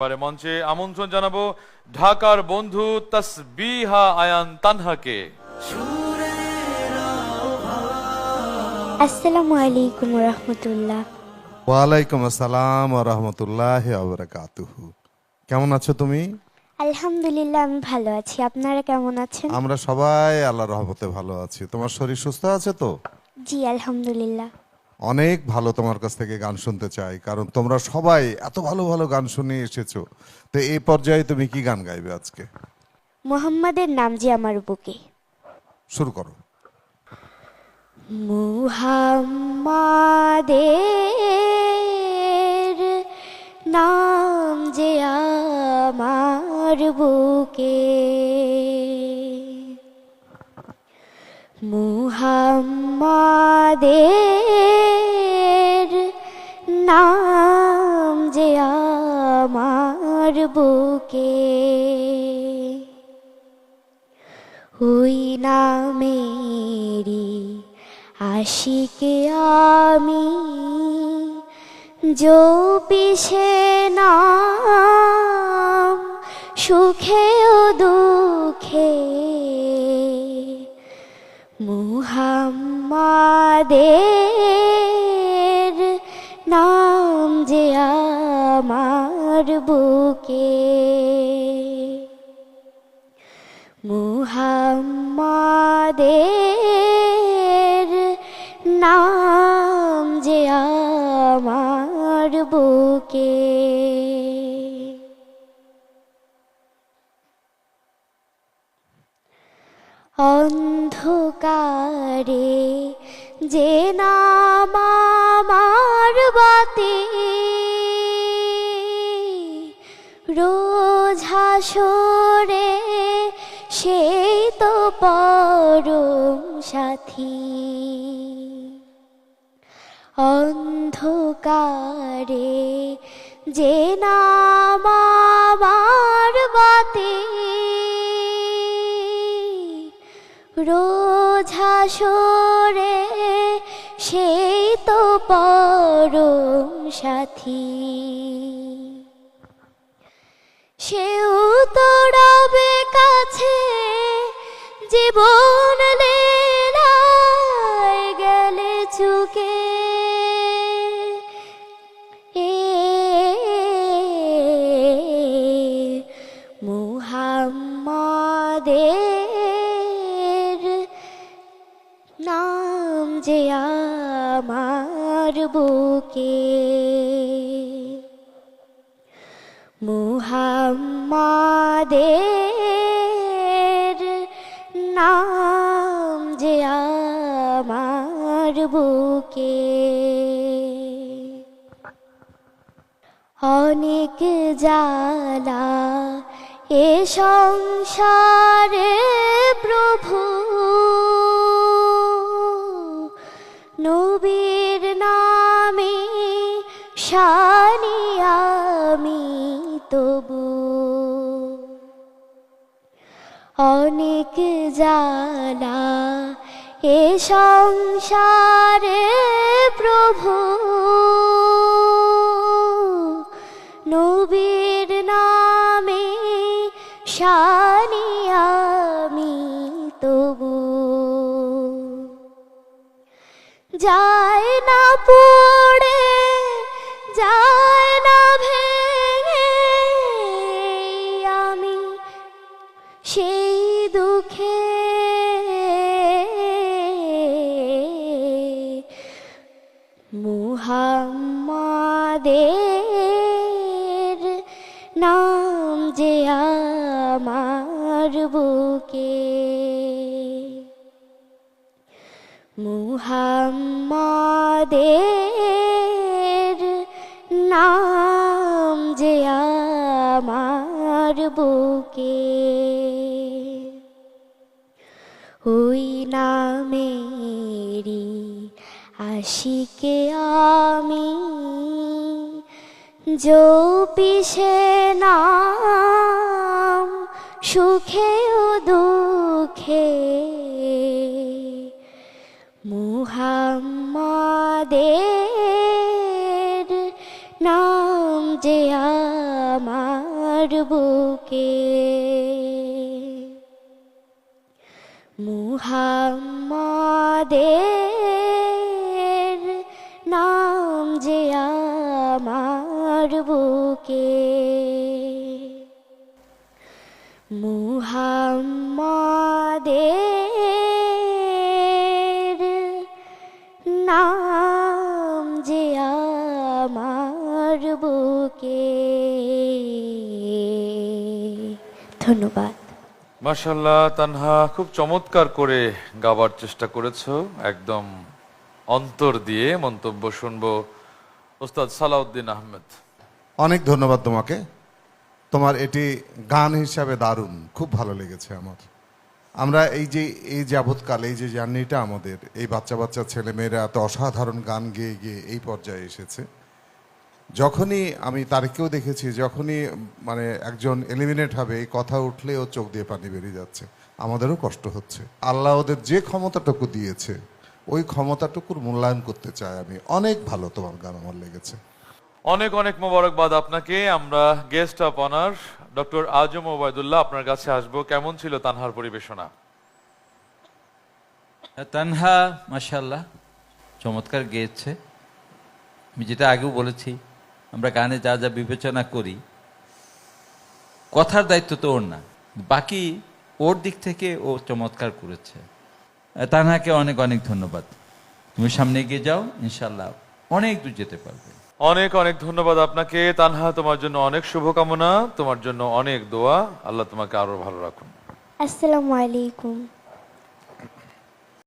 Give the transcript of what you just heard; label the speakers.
Speaker 1: পরে মঞ্চে আমন্ত্রণ জানাব ঢাকার বন্ধু তসবিহা আয়ান তানহাকে।
Speaker 2: আসসালামু আলাইকুম রহমতুল্লাহ।
Speaker 3: ওয়ালাইকুম আসসালাম রহমতুল্লাহ আবরাকাতুহু কেমন আছো তুমি?
Speaker 2: আলহামদুলিল্লাহ আমি ভালো আছি। আপনারা কেমন আছেন?
Speaker 3: আমরা সবাই আল্লাহ রহমতে ভালো আছি। তোমার শরীর সুস্থ আছে তো?
Speaker 2: জি আলহামদুলিল্লাহ।
Speaker 3: অনেক ভালো তোমার কাছ থেকে গান শুনতে চাই কারণ তোমরা সবাই এত ভালো ভালো গান শুনে এসেছ। তো এই পর্যায়ে তুমি কি গান গাইবে আজকে?
Speaker 2: মুহাম্মাদের নাম যে আমার বুকে।
Speaker 3: শুরু করো।
Speaker 2: মুহাম্মাদের নাম যে আমার বুকে। মুহাম্মাদের নাম যে আমার বুকে ওই নামেরি আশিকে আমি যো পিছে নাম সুখে ও দুঃখে মুহাম্মাদের নাম যে আমার বুকে। মুহাম্মাদের নাম যে আমার বুকে। অন্ধকারে যে নাম আমার বাতি রোজ হাসরে সেই তো পরম সাথী। অন্ধকারে যে নাম রোজ হাসরে সেই তো পরম সাথী। সেও তোড়াবে কাছে, জীবন লীলায় গেলে চুকে। এ মুহাম্মাদের আমার বুকে। মুহাম্মাদের নাম যে আমার বুকে। অনেক জ্বালা এ সংসারে প্রভু নবীর নামে শানি আমি তবু। অনেক জ্বালা এ সংসারে প্রভু। নবীর নামে শানি যায় না পড়ে যায় না ভেঙে। আমি সেই দুঃখে মুহাম্মাদের নাম যে আমার বুকে। মুহাম্মাদের নাম যে আমার বুকে ওই নামেরি আশিকে আমি পিছে নাম সুখে ও দুঃখে মুহাম্মাদের নাম যে আমার বুকে। মুহাম্মাদের নাম যে আমার বুকে। মুহাম্মাদের ধন্যবাদ।
Speaker 1: মাশাল্লাহ তানহা খুব চমৎকার করে গাবার চেষ্টা করেছ একদম অন্তর দিয়ে মন্তব্য শুনব। ওস্তাদ সালাউদ্দিন আহমেদ।
Speaker 3: অনেক ধন্যবাদ তোমাকে। তোমার এটি গান হিসাবে দারুণ খুব ভালো লেগেছে আমার। আমরা এই যে এই যাবৎকাল এই যে জার্নিটা আমাদের এই বাচ্চা বাচ্চা ছেলে মেয়েরা এত অসাধারণ গান গেয়ে গিয়ে এই পর্যায়ে এসেছে। যখনই আমি তারকেও দেখেছি যখনই মানে একজন এলিমিনেট হবে এই কথা উঠলে ও চোখ দিয়ে পানি বেরিয়ে যাচ্ছে। আমাদেরও কষ্ট হচ্ছে। আল্লাহ ওদের যে ক্ষমতাটুকু দিয়েছে ওই ক্ষমতাটুকুর মূল্যায়ন করতে চাই আমি। অনেক ভালো তোমার গান আমার লেগেছে।
Speaker 1: অনেক অনেক মোবারকবাদ আপনাকে। আমরা guest of honour doctor Azam Obaidullah আপনার কাছে আসব। কেমন ছিল তানহার পরিবেশনা?
Speaker 4: তানহা মাশাল্লাহ চমৎকার গেয়েছে। আমি যেটা আগেও বলেছি আমরা গানে যা যা বিবেচনা করি কথার দায়িত্ব তো ওর না। বাকি ওর দিক থেকে ও চমৎকার করেছে। তানহাকে অনেক অনেক ধন্যবাদ। তুমি সামনে এগিয়ে যাও ইনশাল্লাহ অনেক দূর যেতে পারবে।
Speaker 1: অনেক অনেক ধন্যবাদ আপনাকে। তানহা তোমার জন্য অনেক শুভকামনা তোমার জন্য অনেক দোয়া। আল্লাহ তোমাকে আরও ভালো রাখুন।
Speaker 2: আসসালামু আলাইকুম।